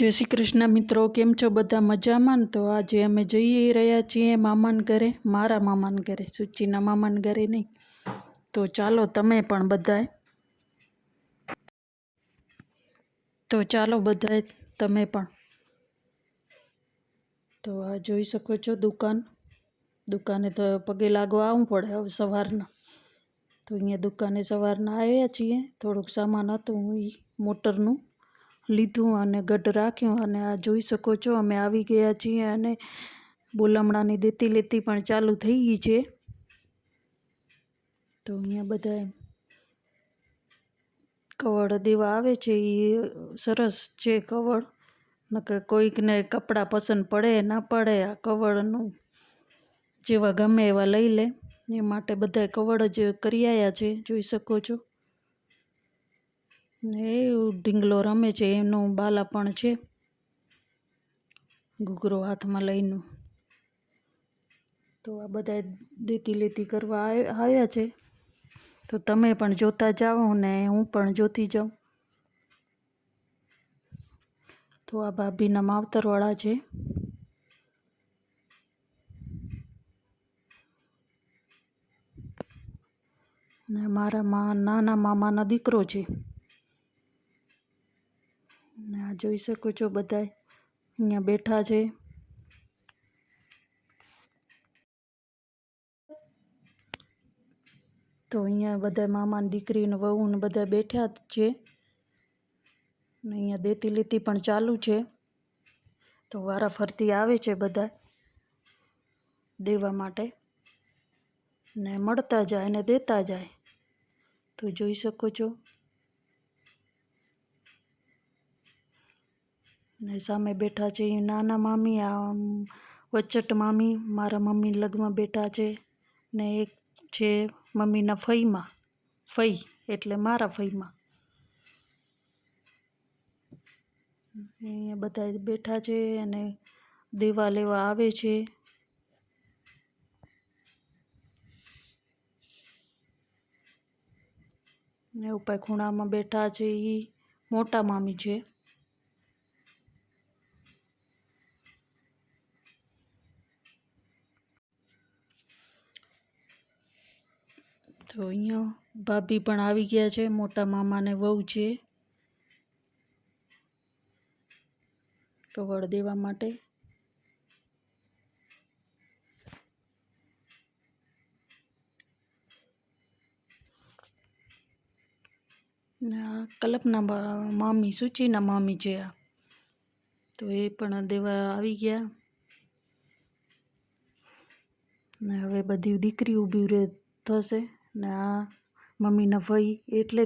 જય શ્રી કૃષ્ણ મિત્રો, કેમ છો બધા મજામાં? તો આજે અમે જઈ રહ્યા છીએ મામાન ઘરે, મારા મામાન ઘરે, સુચીના મામાન ઘરે નહીં. તો ચાલો તમે પણ બધાય. તો ચાલો બધાય તમે પણ. તો આ જોઈ શકો છો દુકાન. દુકાને તો પગે લાગવા આવવું પડે હવે સવારના. તો અહીંયા દુકાને સવારના આવ્યા છીએ. થોડુંક સામાન હતું એ મોટરનું. લીધું અને ગઢ રાખ્યું અને આ જોઈ શકો છો, અમે આવી ગયા છીએ અને બોલામણાની દેતી લેતી પણ ચાલુ થઈ ગઈ છે. તો અહીંયા બધા કવળ દેવા આવે છે એ સરસ છે કવળ. નકર કોઈકને કપડાં પસંદ પડે, ના પડે, આ કવળનું જેવા ગમે એવા લઈ લે. એ માટે બધા કવળ જ કરી આવ્યા છે, જોઈ શકો છો. ને એવું ઢીંગલો રમે છે, એનું બાલા પણ છે. ઘૂઘરો હાથમાં લઈને. તો આ બધા દેતી લેતી કરવા આવ્યા છે. તો તમે પણ જોતા જાઓ ને હું પણ જોતી જાઉં. તો આ ભાભીના માવતરવાળા છે. ને મારા નાના મામાનો દીકરો છે. જોઈ શકો છો બધા અહીંયા બેઠા છે. તો અહીંયા બધા મામાની દીકરી ને વહુ ને બધા બેઠા છે. ને અહીંયા દેતી લેતી પણ ચાલુ છે. તો વારા ફરતી આવે છે બધા દેવા માટે. ને મળતા જાય ને દેતા જાય. તો જોઈ શકો છો. ને સામે બેઠા છે એ નાના મામી, આ વચટ મામી, મારા મમ્મી લગ્નમાં બેઠા છે ને એક છે મમ્મીના ફઈમાં, ફઈ એટલે મારા ફઈમાં. અહીંયા બધા બેઠા છે અને દેવા લેવા આવે છે. ને ઉપાય ખૂણામાં બેઠા છે એ મોટા મામી છે. તો અહીંયા ભાભી પણ આવી ગયા છે, મોટા મામાને વહુ છે. કવળ દેવા માટે. કલ્પના મામી, સૂચિના મામી છે આ. તો એ પણ દેવા આવી ગયા. ને હવે બધી દીકરી ઊભી રહે થશે. ને આ મમ્મીના ભાઈ એટલે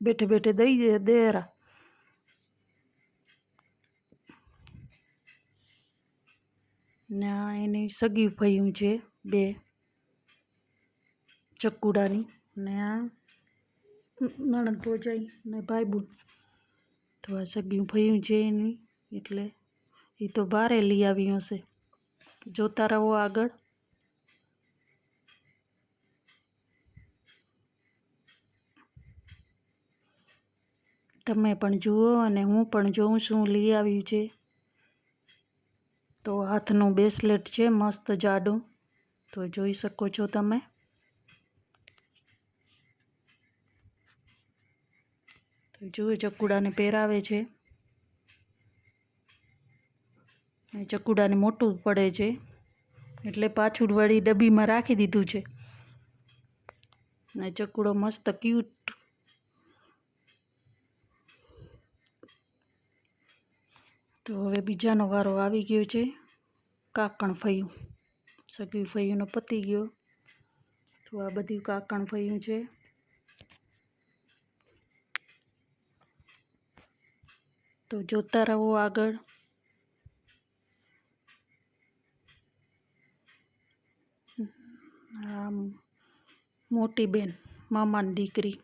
બેઠે બેઠે દઈ દે, દેરા. ને આ એની સગી ફઈયું છે, બે ચકુડાની. ને આ નણંદ ભોજાઈ ને ભાઈબુન. તો આ સગી ફઈયું છે એની, એટલે એ તો બારે લઈ આવી હશે. જોતા રહો આગળ. તમે પણ જુઓ અને હું પણ જોઉં છું, લઈ આવ્યું છે. તો હાથનું બ્રેસલેટ છે, મસ્ત જાડું. તો જોઈ શકો છો તમે. તો જુઓ ચકુડાને પહેરાવે છે. ચકુડાને મોટું પડે છે. એટલે પાછું વળી ડબ્બીમાં રાખી દીધું છે. ને ચકુડો મસ્ત ક્યુટ તો હવે બીજાનો વારો આવી ગયો છે. કાકણ ફયું. સગી ફયુંનો પતી ગયો. તો આ બધું કાકણ ફયું છે. તો જોતા રહો આગળ. મોટી બેન, મામાની દીકરી.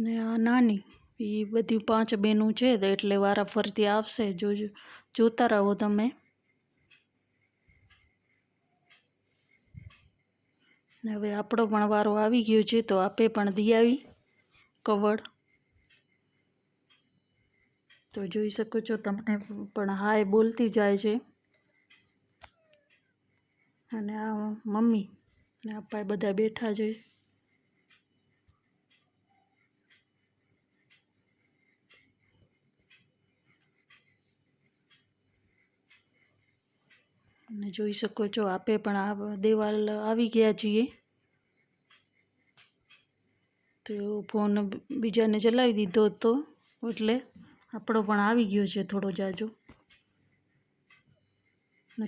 ને આ નાની એ બધી પાંચ બેનું છે એટલે વારા ફરતી આવશે. જોજો, જોતા રહો તમે. હવે આપણો પણ વારો આવી ગયો છે તો આપે પણ દી આવી કવડ. તો જોઈ શકો છો તમને પણ હાય બોલતી જાય છે. અને આ મમ્મી ને આપા બધા બેઠા છે. અને જોઈ શકો છો, આપે પણ આ દેવાલ આવી ગયા છીએ. તો ફોન બીજાને ચલાવી દીધો હતો, એટલે આપણો પણ આવી ગયો છે થોડો જાજો.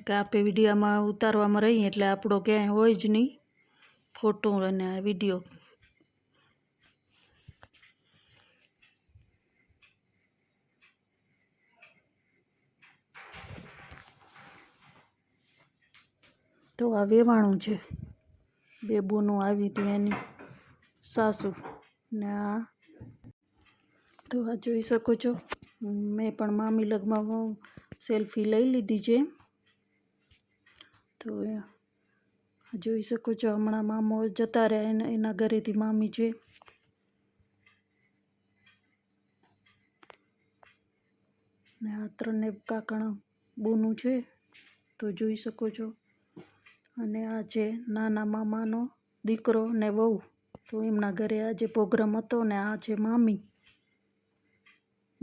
કે આપે વિડીયોમાં ઉતારવામાં રહીએ, એટલે આપણો ક્યાંય હોય જ નહીં. ફોટો અને વીડિયો. તો આ વેવાણું છે. બેબુનું આવી હતી એની સાસુ. ને આ તો આ જોઈ શકો છો. મેં પણ મામી લગમાં સેલ્ફી લઈ લીધી છે. તો જોઈ શકો છો હમણાં મામો જતા રહ્યા એના એના ઘરેથી મામી છે. ને આ ત્રણે કાકણ બોનું છે. તો જોઈ શકો છો. અને આજે નાના મામાનો દીકરો ને વહુ. તો એમના ઘરે આજે પ્રોગ્રામ હતો ને આ છે મામી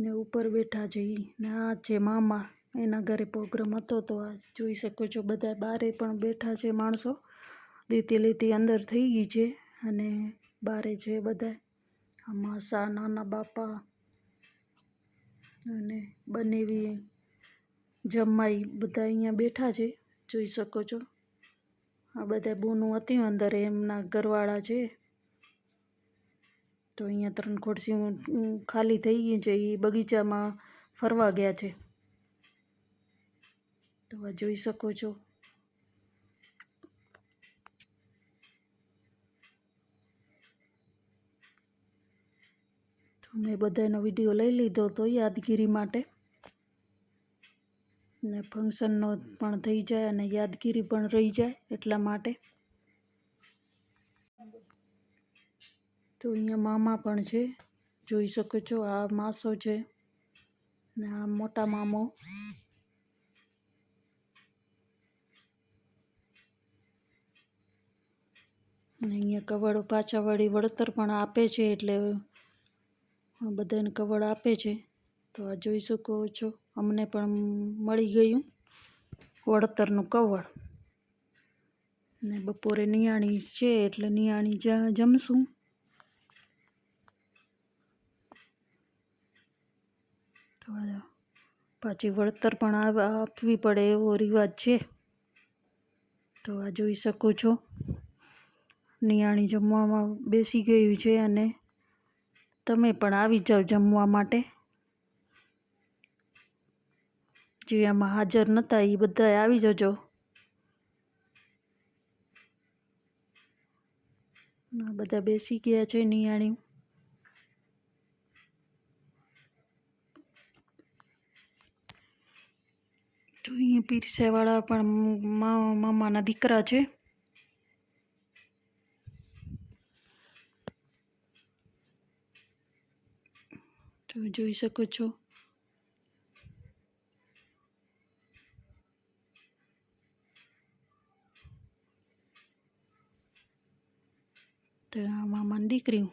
ને ઉપર બેઠા છે એ ને આ છે મામા એના ઘરે પ્રોગ્રામ હતો. તો આ જોઈ શકો છો બધા બારે પણ બેઠા છે માણસો. લીતી લીતી અંદર થઈ ગઈ છે અને બારે છે બધા. માસા નાના બાપા અને બનેવી જમાઈ બધા અહીંયા બેઠા છે. જોઈ શકો છો. આ બધા બોનું હતી અંદર એમના ઘરવાળા છે તો અહીંયા ત્રણ ખુરશી ખાલી થઈ ગઈ છે એ બગીચામાં ફરવા ગયા છે. તો આ જોઈ શકો છો. તો મેં બધાનો વીડિયો લઈ લીધો હતો યાદગીરી માટે. ને ફંક્શનનો પણ થઈ જાય અને યાદગીરી પણ રહી જાય એટલા માટે. તો અહીંયા મામા પણ છે, જોઈ શકો છો આ માસો છે ને આ મોટા મામો. અને અહીંયા કવળ પાછા વળી વળતર પણ આપે છે એટલે બધાને કવડ આપે છે. તો આ જોઈ શકો છો. અમને પણ મળી ગયું વળતરનું કવળ. ને બપોરે નિયાણી છે એટલે નિયાણી જમશું. પાછી વળતર પણ આપવી પડે એવો રિવાજ છે. તો આ જોઈ શકો છો. નિયાણી જમવામાં બેસી ગયું છે અને તમે પણ આવી જાઓ જમવા માટે. આમાં હાજર નહોતા એ બધા આવી જજો. બધા બેસી ગયા છે નિયાણી. તો અહીંયા પીરસાવાળા પણ મામાના દીકરા છે. તો જોઈ શકો છો. તો મામાની દીકરી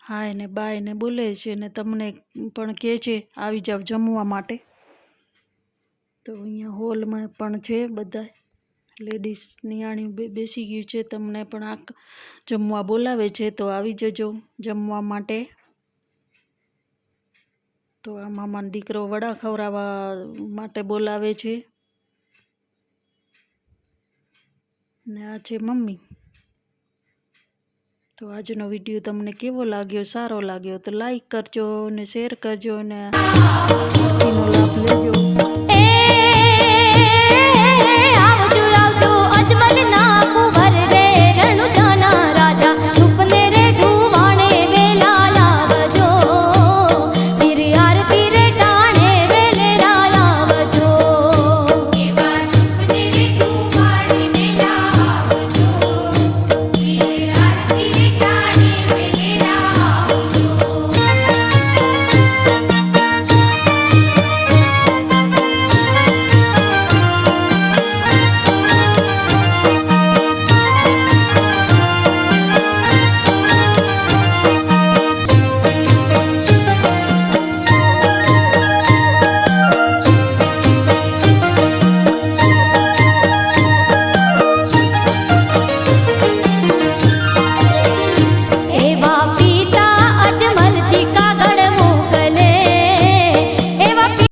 હા, એને બા એને બોલે છે ને તમને પણ કહે છે આવી જાવ જમવા માટે. તો અહીંયા હોલમાં પણ છે બધા. લેડીઝ નિયાણી બેસી ગયું છે, તમને પણ આ જમવા બોલાવે છે તો આવી જજો જમવા માટે. તો આ મામાનો દીકરો વડા ખવડાવવા માટે બોલાવે છે. ને આ છે મમ્મી. તો આજનો વીડિયો તમને કેવો લાગ્યો? સારો લાગ્યો તો લાઈક કરજો ને શેર કરજો ને લાભ લેજો